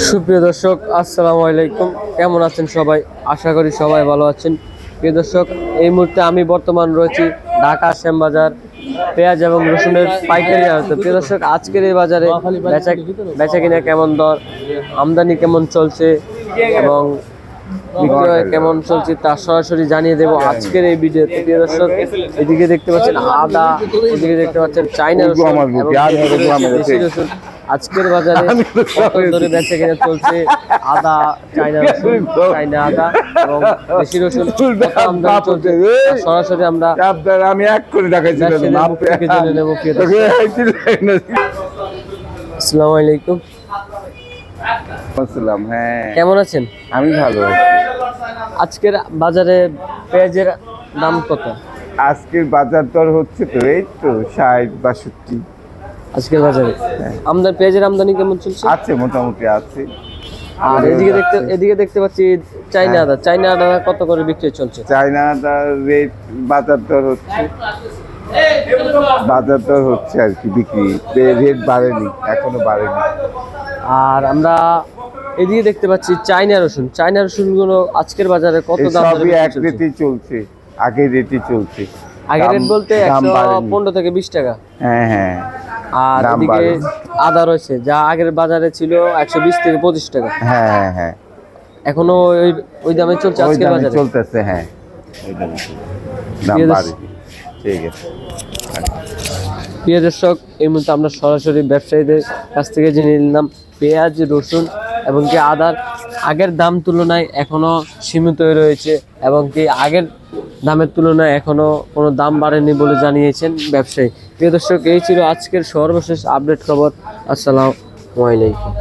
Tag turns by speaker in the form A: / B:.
A: সুপ্রিয় দর্শক আসসালামু আলাইকুম। কেমন আছেন সবাই? আশা করি সবাই ভালো আছেন। প্রিয় দর্শক এই মুহূর্তে আমি বর্তমান রয়েছি ঢাকা শ্যামবাজার পেঁয়াজ এবং রসুনের পাইকারি আড়তে প্রিয় দর্শক আজকের এই বাজারে বেচা বেচা কিনা কেমন দর আমদানি কেমন চলছে এবং বিক্রয় কেমন চলছে তা সরাসরি জানিয়ে দেবো আজকের এই ভিডিওতে। প্রিয় দর্শক এদিকে দেখতে পাচ্ছেন আদা এদিকে দেখতে পাচ্ছেন চাইনা রসুন। আজকের বাজারে কত বেচা কিনা চলছে? আদা চাইনা চাইনা আদা এবং দেশি রসুন। সরাসরি আমরা
B: আমি এক করে দেখাইছিলাম
A: আসসালামু আলাইকুম।
B: আসসালাম হ্যাঁ।
A: কেমন আছেন?
B: আমি ভালো
A: আজকের বাজারে পেঁয়াজের দাম কত?
B: আজকের বাজার দর হচ্ছে তো এই তো ষাট বাষট্টি।
A: আজকের বাজারে। আমদানি পেঁয়াজের আমদানি কেমন চলছে?
B: আছে মোটামুটি আছে।
A: আর এদিকে দেখতে এদিকে দেখতে পাচ্ছি চাইনা আদা। চাইনা আদা কত করে বিক্রি চলছে?
B: চায়নাটার রেট বাজার দর হচ্ছে। বাজার দর হচ্ছে আর কি বিক্রি। রেট বাড়েনি এখনও বাড়েনি।
A: আর আমরা এদিকে দেখতে পাচ্ছি চাইনা রসুন। চাইনা রসুনগুলো আজকের বাজারে কত দাম
B: সবই এক রেটই চলছে আগের রেটই চলছে।
A: আগের রেট বলতে একশো। পনেরো থেকে বিশ টাকা।
B: হ্যাঁ হ্যাঁ।
A: আর এদিকে আদা রয়েছে যা আগের বাজারে ছিল একশো বিশ থেকে পঁচিশ টাকা।
B: হ্যাঁ হ্যাঁ হ্যাঁ।
A: এখনও ওই ওই দামে চলছে আজকের বাজারে।
B: চলতেছে হ্যাঁ।
A: ঠিক আছে। প্রিয় দর্শক এই মুহূর্তে আমরা সরাসরি ব্যবসায়ীদের কাছ থেকে জেনে নিলাম পেঁয়াজ রসুন এবং কি আদার আগের দাম তুলনায় এখনও সীমিত রয়েছে এবং কি আগের দামের তুলনায় এখনও কোনো দাম বাড়েনি বলে জানিয়েছেন ব্যবসায়ী। প্রিয় দর্শক, এই ছিল আজকের সর্বশেষ আপডেট খবর। আসসালামু আলাইকুম।